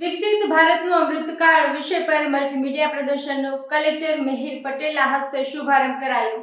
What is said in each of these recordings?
વિકસિત ભારતનું અમૃતકાળ વિષય પર મલ્ટીમીડિયા પ્રદર્શનનો કલેક્ટર મિહિર પટેલના હસ્તે શુભારંભ કરાયો.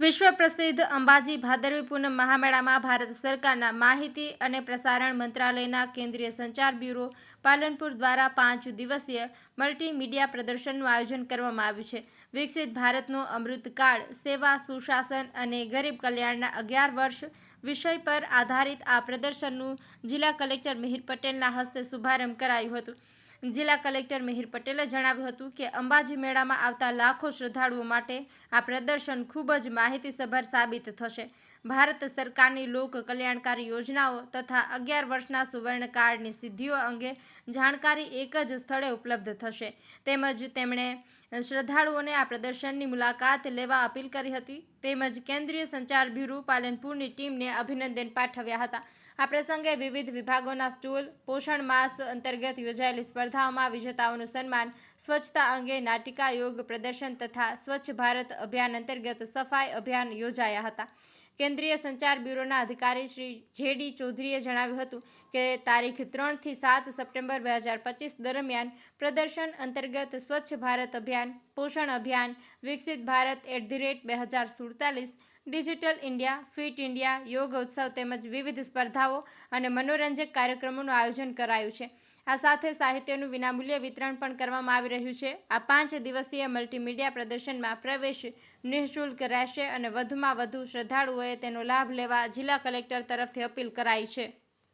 વિશ્વ પ્રસિદ્ધ અંબાજી ભાદરવી પૂનમ મહામેળામાં ભારત સરકારના માહિતી અને પ્રસારણ મંત્રાલયના કેન્દ્રીય સંચાર બ્યુરો પાલનપુર દ્વારા પાંચ દિવસીય મલ્ટીમીડિયા પ્રદર્શનનું આયોજન કરવામાં આવ્યું છે. વિકસિત ભારતનો અમૃતકાળ, સેવા, સુશાસન અને ગરીબ કલ્યાણના અગિયાર વર્ષ વિષય પર આધારિત આ પ્રદર્શનનું જિલ્લા કલેક્ટર મિહિર પટેલના હસ્તે શુભારંભ કરાયું હતું. જિલ્લા કલેક્ટર મિહિર પટેલે જણાવ્યું હતું કે અંબાજી મેળામાં આવતા લાખો શ્રદ્ધાળુઓ માટે આ પ્રદર્શન ખૂબ જ માહિતીસભર સાબિત થશે. ભારત સરકારની લોક કલ્યાણકારી યોજનાઓ તથા અગિયાર વર્ષના સુવર્ણકાળની સિદ્ધિઓ અંગે જાણકારી એક જ સ્થળે ઉપલબ્ધ થશે. તેમજ તેમણે શ્રદ્ધાળુઓને આ પ્રદર્શનની મુલાકાત લેવા અપીલ કરી હતી. તેમજ કેન્દ્રીય સંચાર બ્યુરો પાલનપુરની ટીમને અભિનંદન પાઠવ્યા હતા. આ પ્રસંગે વિવિધ વિભાગોના સ્ટોલ, પોષણ માસ અંતર્ગત યોજાયેલી સ્પર્ધાઓમાં વિજેતાઓનું સન્માન, સ્વચ્છતા અંગે નાટિકા યોગ પ્રદર્શન તથા સ્વચ્છ ભારત અભિયાન અંતર્ગત સફાઈ અભિયાન યોજાયા હતા. કેન્દ્રીય સંચાર બ્યુરોના અધિકારી શ્રી જેડી ચૌધરીએ જણાવ્યું હતું કે તારીખ ત્રણથી સાત સપ્ટેમ્બર બે હજાર પચીસ દરમિયાન પ્રદર્શન અંતર્ગત સ્વચ્છ ભારત અભિયાન, પોષણ અભિયાન, વિકસિત ભારત એટ ધી રેટ બે હજાર સુડતાલીસ, ડિજિટલ ઇન્ડિયા, ફિટ ઇન્ડિયા, યોગ ઉત્સવ તેમજ વિવિધ સ્પર્ધાઓ અને મનોરંજક કાર્યક્રમોનું આયોજન કરાયું છે. આ સાથે સાહિત્યનું વિનામૂલ્ય વિતરણ પણ કરવામાં આવી રહ્યું છે. આ પાંચ દિવસીય મલ્ટીમીડિયા પ્રદર્શનમાં પ્રવેશ નિઃશુલ્ક રહેશે અને વધુમાં વધુ શ્રદ્ધાળુઓએ તેનો લાભ લેવા જિલ્લા કલેક્ટર તરફથી અપીલ કરાઈ છે.